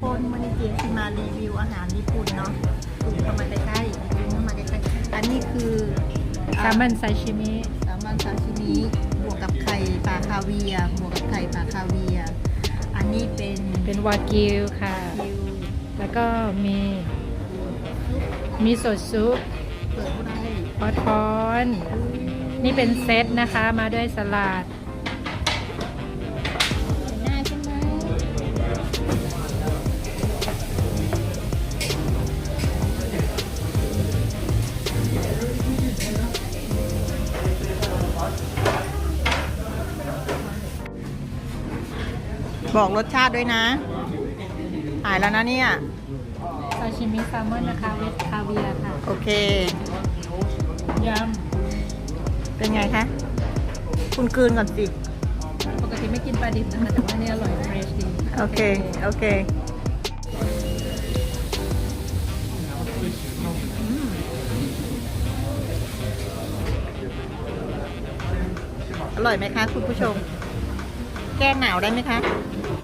คนมันเจีที่มารีวิวอาหารญี่ปุ่นเนาะคุณเข้ามาใกล้ๆคุณเข้ามาใกล้ๆอันนี้คือแซลมันซาชิมิแซลมันซาชิมิบวกกับไข่ปลาคาเวียบวกกับไข่ปลาคาเวีย อันนี้เป็นเป็นวากิวค่ะ แล้วก็มีมีสดซุปปอทอน นี่เป็นเซตนะคะมาด้วยสลัด บอกรสชาติด้วยนะหายแล้วนะเนี่ยซาชิมิแซลมอนนะคะเวทคาเวียร์ค่ะโอเคยเป็นไงคะ คุณกลืนก่อนสิำปกติไม่กินปลาดิบนะคะแต่ว่านี่อร่อยเฟรชดี โอเค โอเคอืมอร่อยไหมคะ คุณผู้ชมแแก้หนาวได้ไหมคะ